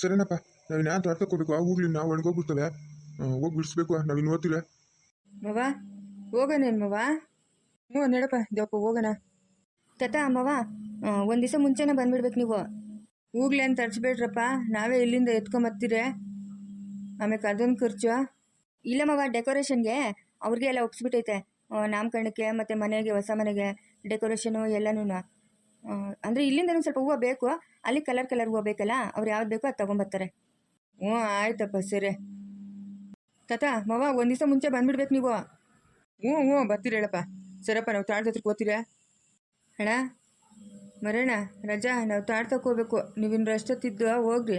ಸರಿನಪ್ಪ. ನಾವಿನ್ನ ತೋಟಕ್ಕೆ ಹೋಗ್ಬೇಕು ಆ ಹೋಗ್ಲಿ ನಾವು ಒಣಗೋಗ್ಬಿಡ್ತವೆ ಹೋಗಿ ಬಿಡಿಸ್ಬೇಕು ನಾವಿನ್ನು ಓದ್ತಿಲ್ಲ. ಮವ ಹೋಗೋಣೇನು ಮವ? ಹ್ಞೂ ನಡಪ್ಪ ದೇವಪ್ಪ ಹೋಗೋಣ. ತತಾ, ಮವ ಒಂದು ದಿವಸ ಮುಂಚೆನೇ ಬಂದ್ಬಿಡ್ಬೇಕು ನೀವು. ಹೋಗ್ಲಿ ಅಂತ ತರ್ಸ್ಬೇಡ್ರಪ್ಪ, ನಾವೇ ಇಲ್ಲಿಂದ ಎತ್ಕೊಂಬತ್ತೀರಿ ಆಮೇಲೆ ಅದೊಂದು ಖರ್ಚು. ಇಲ್ಲ ಮವ, ಡೆಕೋರೇಷನ್ಗೆ ಅವ್ರಿಗೆ ಎಲ್ಲ ಒಪ್ಸ್ಬಿಟ್ಟೈತೆ ನಾಮಕರಣಕ್ಕೆ ಮತ್ತು ಮನೆಗೆ, ಹೊಸ ಮನೆಗೆ, ಡೆಕೋರೇಷನು ಎಲ್ಲನೂ ಅಂದರೆ ಇಲ್ಲಿಂದನೂ ಸ್ವಲ್ಪ ಹೂವು ಬೇಕು ಅಲ್ಲಿ ಕಲರ್ ಕಲರ್ ಹೂವು ಬೇಕಲ್ಲ ಅವ್ರು ಯಾವ್ದು ಬೇಕೋ ಅದು ತೊಗೊಂಬರ್ತಾರೆ. ಹ್ಞೂ ಆಯ್ತಪ್ಪ ಸರಿ. ತಾತ ಮವ ಒಂದು ದಿವಸ ಮುಂಚೆ ಬಂದ್ಬಿಡ್ಬೇಕು ನೀವು. ಹ್ಞೂ ಹ್ಞೂ ಬರ್ತೀರಿ ಹೇಳಪ್ಪ. ಸರಪ್ಪ ನಾವು ತಾಳ್ದ ಹತ್ರಕ್ಕೆ ಹೋಗ್ತೀರಾ? ಅಣ್ಣ ಮರಣ್ಣ ರಜಾ ನಾವು ತಾಡ್ ಹೋಗ್ಬೇಕು. ನೀವಿನ ರಷ್ಟೊತ್ತಿದ್ದು ಹೋಗ್ರಿ.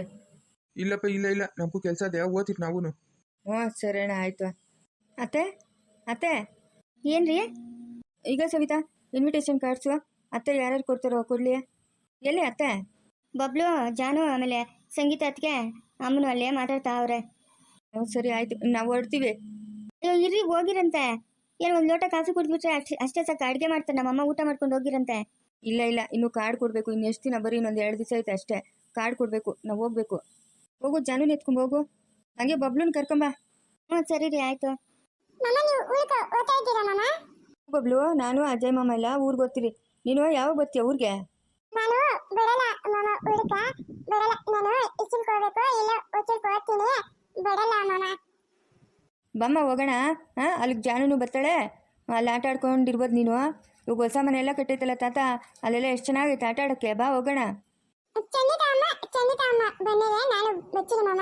ಇಲ್ಲಪ್ಪ ಇಲ್ಲ ಇಲ್ಲ ನಮಗೂ ಕೆಲಸ ಅದೇ ಓದ್ತಿರಿ ನಾವು ಹ್ಞೂ ಸರಿ ಅಣ್ಣ ಆಯಿತು. ಅತ್ತೆ ಅತ್ತೆ. ಏನ್ರಿ? ಈಗ ಸವಿತಾ ಇನ್ವಿಟೇಷನ್ ಕಾರ್ಡ್ಸು ಅತ್ತೆ ಯಾರ್ಯಾರು ಕೊಡ್ತಾರೋ ಕೊಡ್ಲಿ? ಎಲ್ಲಿ ಅತ್ತೆ? ಬಬ್ಲು ಜಾನು ಆಮೇಲೆ ಸಂಗೀತ ಅತ್ತಿಗೆ ಅಮ್ಮನು ಅಲ್ಲೇ ಮಾತಾಡ್ತಾ ಅವ್ರೆ. ಹ್ಞೂ ಸರಿ ಆಯ್ತು ನಾವು ಹೊರಡ್ತೀವಿ. ಅಯ್ಯೋ ಇರ್ರಿ ಹೋಗಿರಂತೆ. ಏನು ಒಂದು ಲೋಟ ಕಾಫಿ ಕುಡಿದ್ಬಿಟ್ರೆ ಅಷ್ಟೇ ಅಷ್ಟೇ ಸಾಕು ಅಡುಗೆ ಮಾಡ್ತಾರೆ ನಮ್ಮಮ್ಮ ಊಟ ಮಾಡ್ಕೊಂಡು ಹೋಗಿರಂತೆ. ಇಲ್ಲ ಇಲ್ಲ ಇನ್ನು ಕಾರ್ಡ್ ಕೊಡಬೇಕು ಇನ್ನು ಎಷ್ಟು ದಿನ ಬರೀ ಇನ್ನೊಂದು ಎರಡು ದಿವಸ ಐತೆ ಅಷ್ಟೇ. ಕಾರ್ಡ್ ಕೊಡಬೇಕು ನಾವು ಹೋಗ್ಬೇಕು. ಹೋಗು ಜಾನು ಎತ್ಕೊಂಡು ಹೋಗು. ಹಂಗೆ ಬಬ್ಲೂನ್ ಕರ್ಕೊಂಬ ಹ್ಞೂ ಸರಿ ರೀ ಆಯಿತು. ಬಬ್ಲು ನಾನು ಅಜಯ್ ಮಾಮ ಎಲ್ಲ ಊರಿಗೆ ಹೋಗ್ತೀರಿ ನೀನು ಯಾವಾಗ ಗೊತ್ತಿಯ ಊರಿಗೆ? ನಾನು ಬರಲ್ಲ ಮಾಮ ಬಿಡಲ್ಲ ನಾನು ಹೋಗ್ಬೇಕು ಇಲ್ಲ ಮಾಮ. ಬಮ್ಮ ಹೋಗೋಣ. ಹಾಂ ಅಲ್ಲಿಗೆ ಜಾನುನು ಬರ್ತಾಳೆ. ಅಲ್ಲಿ ಆಟ ಆಡ್ಕೊಂಡಿರ್ಬೋದು ನೀನು. ಇವಾಗ ಹೊಸ ಮನೆ ಎಲ್ಲ ಕಟ್ಟೈತಲ್ಲ ತಾತ. ಅಲ್ಲೆಲ್ಲ ಎಷ್ಟು ಚೆನ್ನಾಗೈತೆ ಆಟ ಆಡೋಕ್ಕೆ. ಬಾ ಹೋಗೋಣ. ಚಂದಿತ ಅಮ್ಮ ಚಂದಿತ ಅಮ್ಮ ಬಂದಿದೆ ನಾನು ಮಾಮ.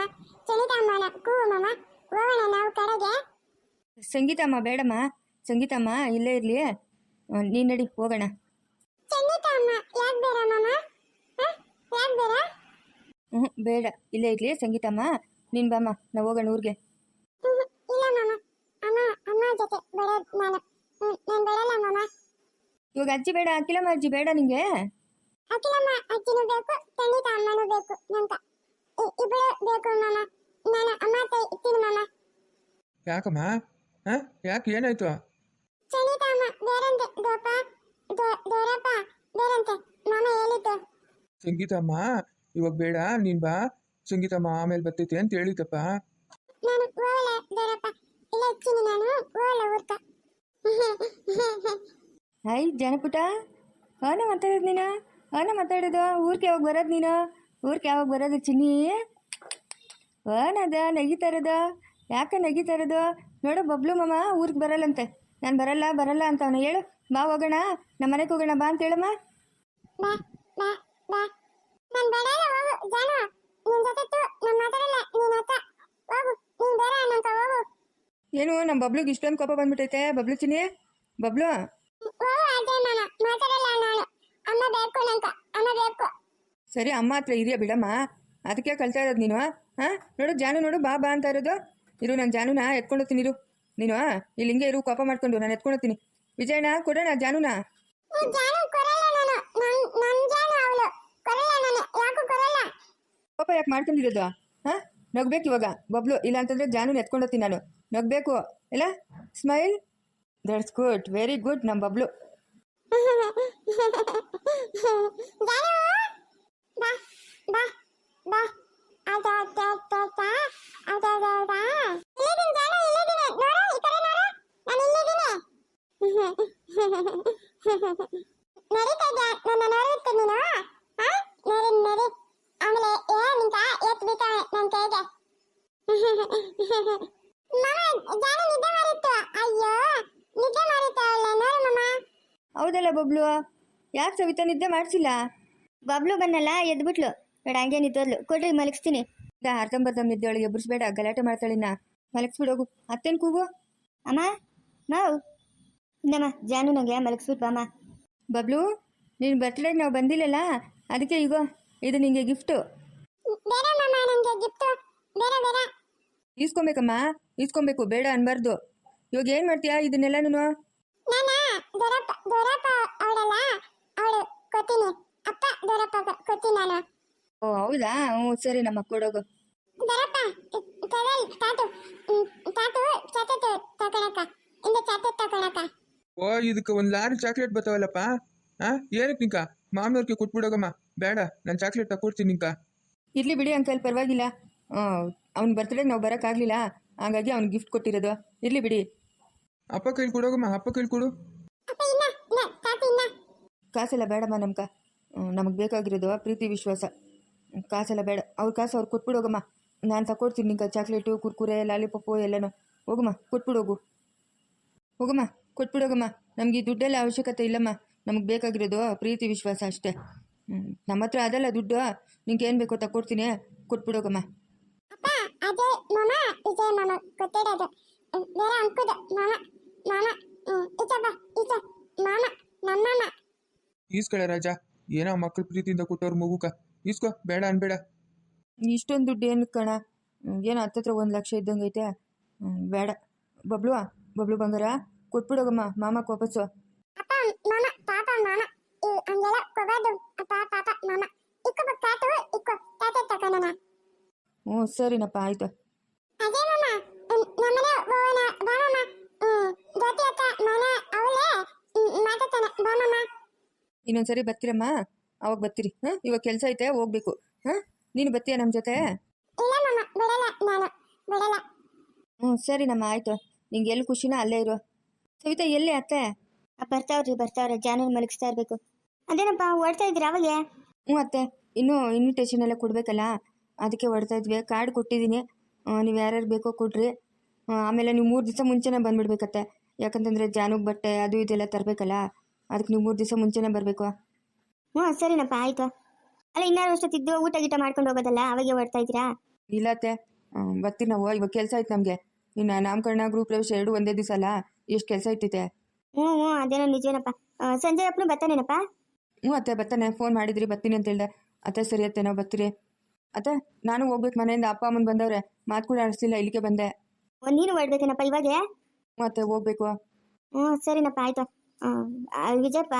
ಚಂದಿತ ಅಮ್ಮನ ಕೂವು ಮಾಮ ಹೋಗೋಣ ನಾವು ಕಡೆಗೆ. ಸಂಗೀತಮ್ಮ ಬೇಡಮ್ಮ. ಸಂಗೀತಮ್ಮ ಇಲ್ಲೇ ಇರಲಿ. ನೀನು ನಡಿ ಹೋಗೋಣ. ಚಂದಿತ ಅಮ್ಮ ಯಾಕೆ ಬೇಡ ಮಾಮ? ಯಾಕೆ ಬೇಡ? ಹ್ಞೂ ಬೇಡ. ಇಲ್ಲೇ ಇರಲಿ ಸಂಗೀತಮ್ಮ. ನೀನು ಬಾಮ್ಮ ನಾವು ಹೋಗೋಣ ಊರಿಗೆ. ಇವಾಗ ಅಜ್ಜಿ ಬೇಡ ಅಖಿಲಮ್ಮ ಅಜ್ಜಿ ಬೇಡ ನಿಂಗೆ? ಅಖಿಲಮ್ಮ ಅಜ್ಜಿನೂ ಬೇಕು ಅಮ್ಮನೂ ಬೇಕು ನಂತ. ಇ- ಇಬ್ರು ಬೇಕು ಮಾಮ. ನಾನು ಅಮ್ಮ ಹತ್ರ ಇರ್ತೀನಿ ಮಾಮ. ಯಾಕಮ್ಮ? ಹಾಂ? ಯಾಕೆ ಏನಾಯ್ತು? ಚಂದಿತ ಅಮ್ಮ ಬೇರಂತೆ ದೋಪ ದೋರಪ್ಪ ಬೇರಂತೆ. ಮಾಮ ಹೇಳಿದ್ದು. ಸಂಗೀತಮ್ಮ ಇವಾಗ ಬೇಡ ನೀನ್ ಬಾ. ಸಂಗೀತಮ್ಮ ಆಮೇಲೆ ಬರ್ತೈತೆ ಅಂತ ಹೇಳಿದಪ್ಪ ನಾನು ಓಲ ದೊರಪ್ಪ. ಇಲ್ಲ ಇಚ್ಚಿನಿ ನಾನು. ಓಲ ಊರ್ಕ. ಹಾಯ್ ಜನಪುಟ. ಅವನ ಮಾತಾಡೋದು ನೀನು? ಅವನ ಮಾತಾಡೋದು? ಊರಿಗೆ ಯಾವಾಗ ಬರೋದ್ ನೀನು? ಊರಿಗೆ ಯಾವಾಗ ಬರೋದು ಚಿನ್ನಿ? ಅವನದ ನಗಿತಾರದ ಯಾಕೆ ನಗಿತಾರದು ನೋಡು ಬಬ್ಲು ಮಾಮ ಊರಿಗೆ ಬರಲ್ಲಂತೆ. ನಾನು ಬರಲ್ಲ ಬರಲ್ಲ ಅಂತ ಅವನು ಹೇಳು. ಬಾ ಹೋಗೋಣ. ನಮ್ಮ ಮನೆಗೆ ಹೋಗೋಣ. ಬಾ ಅಂತ ಹೇಳಮ್ಮ. ಏನು ನಮ್ಮ ಬಬ್ಲುಗೆ ಇಷ್ಟೊಂದು ಕೋಪ ಬಂದ್ಬಿಟ್ಟೈತೆ ಬಬ್ಲು ಚಿನಿ ಬಬ್ಲು? ಸರಿ ಅಮ್ಮ ಹತ್ರ ಇದೆಯಾ ಬಿಡಮ್ಮ. ಅದಕ್ಕೆ ಕಳ್ತಾ ಇರೋದು ನೀನು ಹಾಂ? ನೋಡು ಜಾನು ನೋಡು ಬಾ ಬಾ ಅಂತ ಇರೋದು. ಇರು ನಾನು ಜಾನುನ ಎತ್ಕೊಂಡೋಗ್ತೀನಿ ಇರು. ನೀನು ಇಲ್ಲಿ ಹಿಂಗೆ ಇರು ಕೋಪ ಮಾಡ್ಕೊಂಡು ನಾನು ಎತ್ಕೊಳತೀನಿ ವಿಜಯಣ್ಣ ಕೊಡೋಣ ಜಾನುನ? ಕೋಪ ಯಾಕೆ ಮಾಡ್ಕೊಂಡಿರೋದು? ಹಾ? ನಗ್ಬೇಕು ಇವಾಗ. ಬಬ್ಲು ಇಲ್ಲ ಅಂತಂದ್ರೆ ಜಾನುನ ಎತ್ಕೊಂಡೋಗ್ತೀನಿ ನಾನು. ನಗ್ಬೇಕು. ಇಲ್ಲ? Smile? That's good very good ನಮ್ಮ ಬಬ್ಲು. ಬಾ ಬಾ ಬಾ. ಅದ ಅದ ಅದ ಅದ ಅದ ಅದ ಇಲ್ಲಿದ್ದೀನಿ ಜಾನು ಇಲ್ಲಿದ್ದೀನಿ ನೋಡು ಈ ಕಡೆ ನೋಡು ನಾನು ಇಲ್ಲಿದ್ದೀನಿ ನಡೀತಾ ಇದ್ಯಾ? ನನ್ನ ನೋಡುತ್ತೆ ನೀನು? ಹಾ ನಡಿ ನಡಿ. ಆಮೇಲೆ ಏ ನಿಂತ? ಎತ್ ಬೀತಾಳೆ ನನ್ನ ಕೈಗೆ. ಮಾಮ ಜಾಣ ನಿದ್ದೆ ಮಾಡಿತ್ತು. ಅಯ್ಯೋ, ನಿದ್ದೆ ಮಾಡಿತ್ತಾಳೆ ನೋಡು ಮಾಮ. ಹೌದಲ್ಲ ಬಬ್ಲು. ಯಾಕೆ ಸವಿತಾ ನಿದ್ದೆ ಮಾಡಿಸಿಲ್ಲ? ಬಬ್ಲು ಬನ್ನಲ್ಲ ಎದ್ಬಿಟ್ಲು ಬೇಡ, ಹಂಗೆ ನಿದ್ದೋದ್ಲು. ಕೊಡ್ರಿ, ಮಲಗಿಸ್ತೀನಿ. ಈಗ ಅರ್ಧಂಬರ್ಧಂ ನಿದ್ದೆ ಒಳಗೆ ಎಬ್ಬರಿಸ್ಬೇಡ ಗಲಾಟೆ ಮಾಡ್ತಾಳಿನ ಮಲಗಿಸ್ಬಿಡು ಹೋಗು. ಅತ್ತೇನು ಕೂಗು? ಅಮ್ಮ, ಮಾವು. ಇಂದಮ್ಮ ಜಾನು ನನಗೆ ಮಲಗಿಸ್ಬಿಟ್ಟು ಬಾಮ್ಮ ಬಬ್ಲು ನೀನು ಬರ್ತಡೇ ನಾವು ಬಂದಿಲ್ಲಲ್ಲ? ಅದಕ್ಕೆ ಈಗ ಇದು ನಿಂಗೆ ಗಿಫ್ಟು ಬೇರೆ ಮಾಮ ನನಗೆ ಗಿಫ್ಟ್ ಬೇರೆ ಬೇರೆ ಈಸ್ಕೊಬೇಕಮ್ಮ ಈಸ್ಕೊಬೇಕು ಬೇಡ ಅನ್ಬಾರ್ದು. ಇವಾಗ ಏನು ಮಾಡ್ತೀಯಾ ಇದನ್ನೆಲ್ಲನೂ ನಾನಾ ದೊರಪ್ಪ ದೊರಪ್ಪ ಅವಳಲ್ಲ? ಅವಳು ಕೊತ್ತೀನಿ ಅಪ್ಪ ದೊರಪ್ಪ ಕೊತ್ತೀನಿ ನಾನು. ಓ ಹೌದಾ? ಹ್ಞೂ ಸರಿ ನಮ್ಮ ಕೊಡೋಗು ದೊರಪ್ಪ ತಗೊಳ್ ತಾತು ತಾತು ಚಾತತ್ತು ತಗೊಳಕ ಇಂದ ತಗೊಳಕ ಓ ಇದಕ್ಕೆ ಒಂದು ಲಾರಿ ಚಾಕ್ಲೇಟ್ ಬರ್ತಾವಲ್ಲಪ್ಪ ಹಾಂ ಏನಕ್ಕೆ ನಿಂಕ? ಮಾಮನವ್ರಿಗೆ ಕೊಟ್ಬಿಡೋಗಮ್ಮ. ಬೇಡ ನಾನು ಚಾಕ್ಲೇಟ್ ತಗೊಡ್ತೀನಿ ನಿಂಕ. ಇರಲಿ ಬಿಡಿ ಅಂಕಲ್ ಪರವಾಗಿಲ್ಲ. ಅವ್ನ ಬರ್ತ್ಡೇ ನಾವು ಬರೋಕ್ಕಾಗಲಿಲ್ಲ. ಹಾಗಾಗಿ ಅವ್ನು ಗಿಫ್ಟ್ ಕೊಟ್ಟಿರೋದು. ಇರಲಿ ಬಿಡಿ. ಅಪ್ಪ ಕೈಲಿ ಕೊಡೋಗಮ್ಮ ಅಪ್ಪ ಕೈಲಿ ಕೊಡು. ಅಪ್ಪ ಇನ್ನ ಇನ್ನ ತಾತ ಇನ್ನ ಕಾಸೆಲ್ಲ ಬೇಡಮ್ಮ ನಮ್ಕ. ನಮಗೆ ಬೇಕಾಗಿರೋದು ಪ್ರೀತಿ ವಿಶ್ವಾಸ. ಕಾಸೆಲ್ಲ ಬೇಡ. ಅವ್ರ ಕಾಸು ಅವ್ರು ಕೊಟ್ಬಿಡೋಗಮ್ಮ. ನಾನು ತಗೊಡ್ತೀನಿ ನಿಂಗೆ ಚಾಕ್ಲೇಟು ಕುರ್ಕುರೆ ಲಾಲಿಪಪ್ಪು ಎಲ್ಲನೂ. ಹೋಗಮ್ಮ ಕೊಟ್ಬಿಡೋಗು. ಹೋಗು ಹೋಗಮ್ಮ. ಕೊಟ್ಬಿಡು ಹೋಗಮ್ಮ ನಮಗೆ ಈ ದುಡ್ಡೆಲ್ಲ ಅವಶ್ಯಕತೆ ಇಲ್ಲಮ್ಮ. ನಮಗೆ ಬೇಕಾಗಿರೋದು ಪ್ರೀತಿ ವಿಶ್ವಾಸ ಅಷ್ಟೇ. ಹ್ಞೂ ನಮ್ಮ ಹತ್ರ ಅದಲ್ಲ ದುಡ್ಡು. ನಿಂಗೆ ಏನು ಬೇಕೋ ತಕ್ಕೊಡ್ತೀನಿ ಕೊಟ್ಬಿಡೋಗಮ್ಮ ಈಸ್ಕೊಳ್ಳ ಈಸ್ಕೊಳ ರಾಜ. ಏನೋ ಮಕ್ಕಳ ಪ್ರೀತಿಯಿಂದ ಕೊಟ್ಟವ್ರ ಮಗುಕ. ಈಸ್ಕೋ ಬೇಡ ಅನ್ಬೇಡ. ಇಷ್ಟೊಂದು ದುಡ್ಡು ಏನು ಕಣ? ಏನೋ ಹತ್ತತ್ರ ಒಂದು ಲಕ್ಷ ಇದ್ದಂಗೈತೆ. ಬೇಡ. ಬಬ್ಲು ಬಬ್ಲು ಬಂಗಾರ ಕೊಟ್ಬಿಡೋಗಮ್ಮ ಮಾಮಕ್ಕೆ ವಾಪಸ್ಸು ಅಪ್ಪ ಮಾಮ ಪಾಪ ಮಾಮ. ಈ ಹಂಗೆಲ್ಲ ಕೊಡೋದು ಅಪ್ಪ ಪಾಪ ಮಾಮ. ಇಕ್ಕೋ ತಾತು ಇಕ್ಕೋ ತಾತ ತಕೊಂಡನ. ಹ್ಞೂ ಸರಿನಪ್ಪ ಆಯಿತು. ಅದೇ ಮಾಮ. ನಮ್ಮನೆ ಹೋಗೋಣ ಬಾ ಮಾಮ. ಜ್ಯೋತಿ ಅಕ್ಕ ಮನೆ ಅವಳೇ ಮಾತಾಡ್ತಾನೆ. ಬಾ ಮಾಮ. ಇನ್ನೊಂದ್ಸರಿ ಬರ್ತೀರಮ್ಮ? ಅವಾಗ ಬರ್ತೀರಿ. ಹಾಂ ಇವಾಗ ಕೆಲಸ ಐತೆ ಹೋಗ್ಬೇಕು. ಹಾಂ ನೀನು ಬರ್ತೀಯ ನಮ್ಮ ಜೊತೆ? ಇಲ್ಲ ಮಾಮ ಬಿಡಲ್ಲ ನಾನು. ಬಿಡಲ್ಲ. ಹ್ಞೂ ಸರಿನಮ್ಮ ಆಯಿತು. ನಿಂಗೆ ಎಲ್ಲಿ ಖುಷಿನ ಅಲ್ಲೇ ಇರು. ಸವಿತಾ ಎಲ್ಲಿ ಅತ್ತೆ? ಬರ್ತಾವ್ರಿ ಬರ್ತಾವ್ರಿ. ಜಾನರ್ ಮಲಗಿಸ್ತಾ ಇರ್ಬೇಕು. ಅದೇನಪ್ಪ ಓಡ್ತಾ ಇದ್ದೀರಾ ಅವಾಗೆ? ಹ್ಞೂ ಅತ್ತೆ. ಇನ್ನೂ ಇನ್ವಿಟೇಷನ್ ಎಲ್ಲ ಕೊಡಬೇಕಲ್ಲ? ಅದಕ್ಕೆ ಹೊಡ್ತಾ ಇದ್ವಿ. ಕಾರ್ಡ್ ಕೊಟ್ಟಿದ್ದೀನಿ. ನೀವು ಯಾರ್ಯಾರು ಬೇಕೋ ಕೊಡ್ರಿ. ಆ, ಆಮೇಲೆ ನೀವು ಮೂರು ದಿವಸ ಮುಂಚೆನೇ ಬಂದ್ಬಿಡ್ಬೇಕತ್ತೆ. ಯಾಕಂತಂದರೆ ಜಾನುಗ್ ಬಟ್ಟೆ ಅದು ಇದೆಲ್ಲ ತರಬೇಕಲ್ಲ? ಅದಕ್ಕೆ ನೀವು ಮೂರು ದಿವಸ ಮುಂಚೆನೇ ಬರಬೇಕು. ಹ್ಞೂ ಸರಿನಪ್ಪ ಆಯ್ತು. ಅಲ್ಲ ಇನ್ನಾರು ಅಷ್ಟೊತ್ತಿದ್ದು ಊಟ ಗೀಟ ಮಾಡ್ಕೊಂಡು ಹೋಗೋದಲ್ಲ? ಅವಾಗೆ ಓಡ್ತಾ ಇದ್ದೀರಾ? ಇಲ್ಲ ಅತ್ತೆ. ಆ, ಬರ್ತೀವಿ ನಾವು. ಇವಾಗ ಕೆಲಸ ಆಯ್ತು ನಮಗೆ. ಇನ್ನು ನಾಮಕರಣ ಗ್ರೂಪ್ ಪ್ರವೇಶ ಎರಡು ಒಂದೇ ದಿವಸ ಅಲ್ಲ? ಎಷ್ಟು ಕೆಲಸ ಇಟ್ಟಿದೆ ಹ್ಞೂ ಹ್ಞೂ ಅದೇನೋ ನಿಜೇನಪ್ಪ. ಆ, ಸಂಜೆ ಅಪ್ಪನು ಬರ್ತಾನೇನಪ್ಪ? ಹ್ಞೂ ಅತ್ತೆ ಬರ್ತಾನೆ. ಫೋನ್ ಮಾಡಿದ್ರಿ ಬರ್ತೀನಿ ಅಂತ ಹೇಳ್ದೆ ಅತ್ತೆ ಸರಿ ಅತ್ತೆ ನಾವು ಬರ್ತೀರಿ. ಅತ್ತೆ ನಾನು ಹೋಗ್ಬೇಕು ಮನೆಯಿಂದ. ಅಪ್ಪ ಅಮ್ಮನ ಬಂದವ್ರೆ. ಮಾತು ಕೂಡ ಆಡಿಸಿಲ್ಲ ಇಲ್ಲಿಗೆ ಬಂದೆ. ಓ, ನೀನು ಓಡ್ಬೇಕೇನಪ್ಪ ಇವಾಗೆ? ಮತ್ತೆ ಅತ್ತೆ ಹೋಗ್ಬೇಕು. ಹ್ಞೂ ಸರಿನಪ್ಪ ಆಯ್ತು. ವಿಜಯಪ್ಪ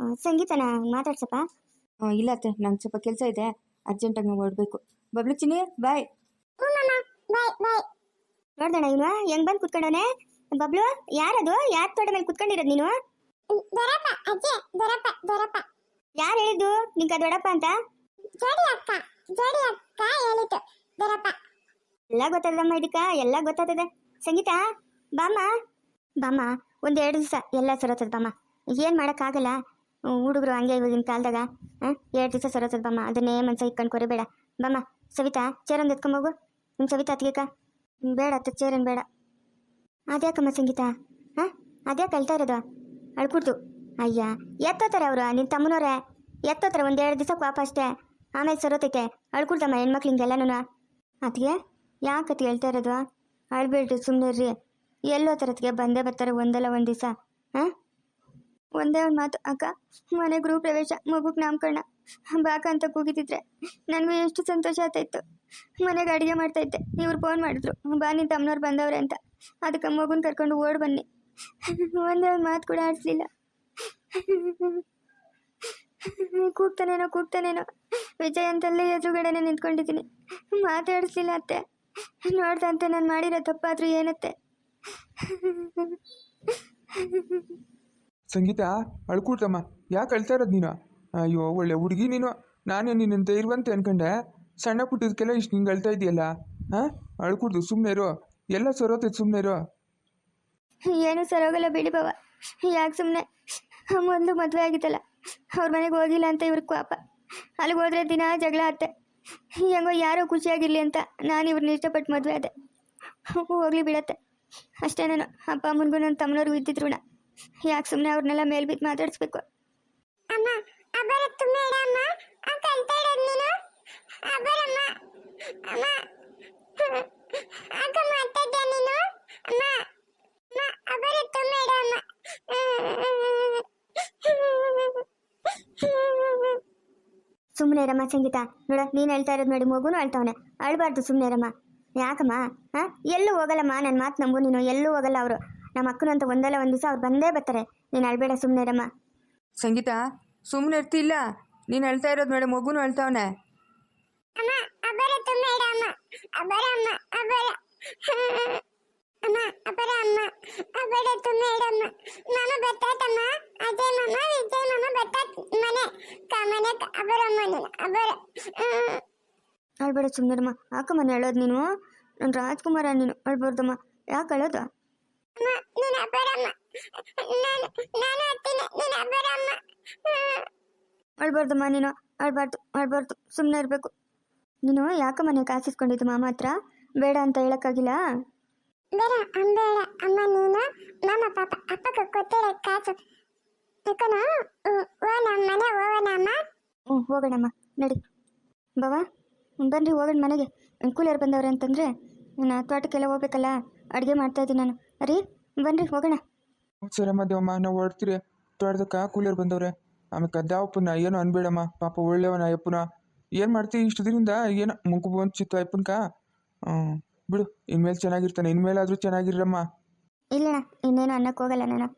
ಆ, ಸಂಗೀತನ ಮಾತಾಡ್ಸಪ್ಪ? ಆ, ಇಲ್ಲ ಅತ್ತೆ ನಂಗೆ ಸ್ವಲ್ಪ ಕೆಲಸ ಇದೆ. ಅರ್ಜೆಂಟಾಗಿ ನಾವು ಹೊರಡ್ಬೇಕು. ಬಬ್ಲು ಚಿನ್ನಿ ಬಾಯ್. ಬಾಯ್ ಬಾಯ್. ನೋಡ್ದಣ ಇವನು? ಹೆಂಗ್ ಬಂದು ಕುತ್ಕೊಂಡವನೆ? ಬಬ್ಲು ಯಾರದು? ಯಾರ ತೋಟ ಮೇಲೆ ಕುತ್ಕೊಂಡಿರೋದು ನೀನು? ದೊರಪ್ಪ ಅಜ್ಜಿ ದೊರಪ್ಪ ದೊರಪ್ಪ. ಯಾರು ಹೇಳಿದ್ದು? ನಿಂಗೆ ದೊಡ್ಡಪ್ಪ ಅಂತ? ಜೋಡಿ ಅಕ್ಕ ಜೋಡಿ ಅಕ್ಕ ಹೇಳಿತು ದೊರಪ್ಪ. ಎಲ್ಲ ಗೊತ್ತದಮ್ಮ ಇದಕ್ಕ ಎಲ್ಲ ಗೊತ್ತಾಗ್ತದೆ. ಸಂಗೀತ ಬಾಮ್ಮ. ಬಾಮ್ಮ ಒಂದು ಎರಡು ದಿವಸ ಎಲ್ಲ ಸರೋತದ ಬಾಮ್ಮ. ಏನು ಮಾಡೋಕ್ಕಾಗಲ್ಲ. ಹುಡುಗರು ಹಂಗೆ ಇವಾಗಿನ ಕಾಲದಾಗ ಹಾಂ ಎರಡು ದಿವಸ ಸರೋತದ ಬಾಮ್ಮ. ಅದನ್ನೇ ಮನ್ಸ ಇಟ್ಕೊಂಡು ಕೊರಿಬೇಡ. ಬಾಮ್ಮ ಸವಿತಾ ಚೇರೊಂದು ಎತ್ಕೊಂಬೋಗು ನಿಮ್ಮ ಸವಿತಾ ಅತ್ಗೆಕ ಬೇಡ, ಅತ್ತ ಬೇಡ. ಅದ್ಯಾಕಮ್ಮ ಸಂಗೀತ? ಹಾಂ? ಅದ್ಯಾಕೆ ಅಳ್ತಾ ಇರೋದು? ಅಳ್ಕೂಡ್ದು. ಅಯ್ಯ, ಎತ್ತೋತಾರೆ ಅವರು. ನಿನ್ನ ತಮ್ಮನವ್ರೆ ಎತ್ತೋತಾರೆ ಒಂದು ಎರಡು ದಿವಸಕ್ಕೆ ವಾಪ ಅಷ್ಟೇ ಆಮೇಲೆ ಸರೋತೈತೆ. ಅಳ್ಕೊಡ್ತಮ್ಮ ಹೆಣ್ಮಕ್ಳು ಅದಕ್ಕೆ ಅತ್ಗೆ ಯಾಕತ್ ಹೇಳ್ತಾ ಇರೋದು? ಅಳ್ಬೇಡ್ರಿ ಸುಮ್ಮನೆ ರೀ ಎಲ್ಲೋ ಥರತ್ಗೆ ಬಂದೇ ಬರ್ತಾರೆ ಒಂದಲ್ಲ ಒಂದು ದಿವಸ. ಹಾಂ? ಒಂದೇ ಒಂದು ಮಾತು, ಅಕ್ಕ, ಮನೆ ಗೃಹ ಪ್ರವೇಶ ಮಗುಗೆ ನಾಮಕರಣ, ಬಾಕ ಅಂತ ಕೂಗಿದ್ರೆ ನನಗೂ ಎಷ್ಟು ಸಂತೋಷ ಆಗ್ತಾಯಿತ್ತು ಮನೆಗೆ ಅಡುಗೆ ಮಾಡ್ತಾಯಿದ್ದೆ, ಇವ್ರು ಫೋನ್ ಮಾಡಿದ್ರು, ಬಾ ನಿನ್ನ ತಮ್ಮನವ್ರು ಬಂದವ್ರೆ ಅಂತ. ಅದಕ್ಕೆ ಮಗುನ ಕರ್ಕೊಂಡು ಓಡ್ ಬನ್ನಿ. ಒಂದೇ ಒಂದು ಮಾತು ಕೂಡ ಆಡಿಸ್ಲಿಲ್ಲ. ಕೂಗ್ತಾನೇನೋ ಕೂಗ್ತಾನೇನೋ, ವಿಜಯ್ ಅಂತಲ್ಲೇ ಎದುರುಗಡೆನೆ ನಿಂತ್ಕೊಂಡಿದ್ದೀನಿ. ಮಾತಾಡಿಸ್ಲಿಲ್ಲ ಅತ್ತೆ. ನೋಡ್ದಂತೆ ನಾನು ಮಾಡಿರೋ ತಪ್ಪಾದ್ರೂ ಏನತ್ತೆ? ಸಂಗೀತ ಅಳ್ಕೂಡ್ತಮ್ಮ ಯಾಕೆ ಅಳ್ತಾ ಇರೋದು ನೀನು? ಅಯ್ಯೋ, ಒಳ್ಳೆ ಹುಡುಗಿ ನೀನು. ನಾನೇ ನಿನ್ನಂತ ಇರುವಂತೆ ಅನ್ಕೊಂಡೆ. ಸಣ್ಣ ಪುಟ್ಟದಕ್ಕೆಲ್ಲ ಇಷ್ಟು ನಿಂಗೆ ಅಳ್ತಾ ಇದೆಯಲ್ಲ ಹಾಂ ಅಳ್ಕೂಡ್ದು ಸುಮ್ಮನೆ ಇರೋ. ಎಲ್ಲ ಸರೋತೈತೆ ಸುಮ್ಮನೆ ಇರೋ. ಏನು ಸರೋಗಲ್ಲ ಬಿಡಿ ಬಾವ. ಯಾಕೆ ಸುಮ್ಮನೆ ಮೊದಲು ಮದುವೆ ಆಗಿತ್ತಲ್ಲ. ಅವ್ರ ಮನೆಗೆ ಹೋಗಿಲ್ಲ ಅಂತ ಇವ್ರ ಪಾಪ. ಅಲ್ಲಿಗೆ ಹೋದ್ರೆ ದಿನ ಜಗಳ ಆತ್ತೆ. ಹೆಂಗೋ ಯಾರೋ ಖುಷಿಯಾಗಿರಲಿ ಅಂತ ನಾನು ಇವ್ರನ್ನ ಇಷ್ಟಪಟ್ಟು ಮದುವೆ ಆದೆ. ಹೋಗ್ಲಿ ಬಿಡತ್ತೆ. ಅಷ್ಟೇ ನಾನು. ಅಪ್ಪ, ಅಮ್ಮನಿಗೂ ನನ್ನ ತಮ್ಮನವ್ರಿಗೂ ಇದ್ದಿದ್ರು ಯಾಕೆ ಸುಮ್ಮನೆ ಅವ್ರನ್ನೆಲ್ಲ ಮೇಲ್ಬಿದ್ದು ಮಾತಾಡಿಸ್ಬೇಕು? ಅಮ್ಮ ಆ ಕಲ್ತಾ ಇರೋದು ನೀನು? ಅಮ್ಮ ಆಗ ಮಾತಾಡ್ದೆ ನೀನು? ಅಮ್ಮ ಅಮ್ಮ ಸುಮ್ಮನೆ ರಮ್ಮ ಸಂಗೀತ. ನೋಡ ನೀನು ಹೇಳ್ತಾ ಇರೋದು ನೋಡಿ ಮಗುನು ಹೇಳ್ತಾವನೆ ಅಳ್ಬಾರ್ದು ಸುಮ್ಮನೆ ರಮ್ಮ ಯಾಕಮ್ಮ? ಹಾ? ಎಲ್ಲೂ ಹೋಗಲ್ಲಮ್ಮ ನನ್ನ ಮಾತು ನಂಬು ನೀನು. ಎಲ್ಲೂ ಹೋಗಲ್ಲ ಅವರು. ನಮ್ಮ ಅಕ್ಕನಂತ ಅಂತ ಒಂದಲ್ಲ ಒಂದು ದಿವಸ ಅವ್ರು ಬಂದೇ ಬರ್ತಾರೆ. ನೀನು ಅಳ್ಬೇಡ ಸುಮ್ಮನೆ ರಮ್ಮ ಸಂಗೀತ ಸುಮ್ಮನೆ ಇರ್ತಿಲ್ಲ? ನೀನು ಅಳ್ತಾ ಇರೋದು ಮೇಡಮ್ ಮಗುನು ಹೇಳ್ತಾವನೆ ಅಮ್ಮ ಅಬರತ್ತು ಮೇಡಮ್ಮ ಅಮ್ಮ. ಅಬರ ಅಮ್ಮ ಅಬರ ಅಮ್ಮ ಅಬರತ್ತು ಮೇಡಮ್ಮ ಮಾಮ ಬತ್ತಾತಮ್ಮ ಅಜಯ್ ಮಾಮ ವಿಜಯ್ ಮಾಮ ಬತ್ತಾತ್ ಮನೆ. ಮನೆ ಅಬರಮ್ಮ ನೀನು ಅಬರ ಅಳ್ಬೇಡ ಸುಮ್ಮನಿರಮ್ಮ ಯಾಕಮ್ಮ ಹೇಳೋದು ನೀನು? ನನ್ನ ರಾಜ್ಕುಮಾರ ನೀನು ಅಳ್ಬಾರ್ದಮ್ಮ. ಯಾಕೆ ಅಳೋದು ಅಮ್ಮ ನೀನು ಅಬ್ಬರಮ್ಮ. ನಾನು ನಾನು ಹತ್ತೀನಿ ನೀನು ಅಳ್ಬಾರ್ದಮ್ಮ ನೀನು ಅಳ್ಬಾರ್ದು ಅಳ್ಬಾರ್ದು. ಸುಮ್ಮನೆ ಇರಬೇಕು. ನೀನು ಯಾಕೆ ಮನೆ ಕಾಸಿಸ್ಕೊಂಡಿದ್ದು ಮಾಮ ಹತ್ರ? ಬೇಡ ಅಂತ ಹೇಳೋಕ್ಕಾಗಿಲ್ಲ? ಬೇಡ, ಅಂಬೇಡ, ಅಮ್ಮ, ನೀನು, ಮಾಮ, ಪಾಪ, ಅಪ್ಪಗೆ ಕೊಟ್ಟಿರೋ ಕಾಸು ತಕೊಂಡು ಓ ನಮ್ಮ ಮನೆ ಹೋಗೋಣ, ಅಮ್ಮ? ಹ್ಞೂ, ಹೋಗೋಣಮ್ಮ, ನಡಿ. ಬವ, ಬನ್ರಿ, ಹೋಗೋಣ ಮನೆಗೆ. ಕೂಲಿಯರ್ ಬಂದವ್ರೆ ಅಂತಂದರೆ ನಾನು ತೋಟಕ್ಕೆಲ್ಲ ಹೋಗ್ಬೇಕಲ್ಲ, ಅಡುಗೆ ಮಾಡ್ತಾಯಿದ್ದೀನಿ ನಾನು. ರೀ ಬನ್ರಿ ಹೋಗೋಣ. ಸರಮ್ಮ ದೇವಮ್ಮ ನಾವು ಹೊರಡ್ತೀರಿ ತೊಡ್ದಕ್ಕ ಕೂಲಿಯರ್ ಬಂದವ್ರೆ. ಆಮೇಲೆ ಕದ್ದಾವಪ್ಪನ ಏನೋ ಅನ್ಬೇಡಮ್ಮ. ಪಾಪ ಒಳ್ಳೆಯವನ ಅಯ್ಯಪ್ಪನ. ಏನು ಮಾಡ್ತೀವಿ ಇಷ್ಟು ದಿನದಿಂದ? ಏನೋ ಮುಂಕು ಚಿತ್ತ ಅಯ್ಯಪ್ಪನ್ಕ? ಹ್ಞೂ ಬಿಡು. ಇನ್ಮೇಲೆ ಚೆನ್ನಾಗಿರ್ತಾನೆ. ಇನ್ಮೇಲಾದರೂ ಚೆನ್ನಾಗಿರಮ್ಮ. ಇಲ್ಲಣ್ಣ ಇನ್ನೇನು ಅನ್ನಕ್ಕೆ ಹೋಗಲ್ಲ ನಾನು.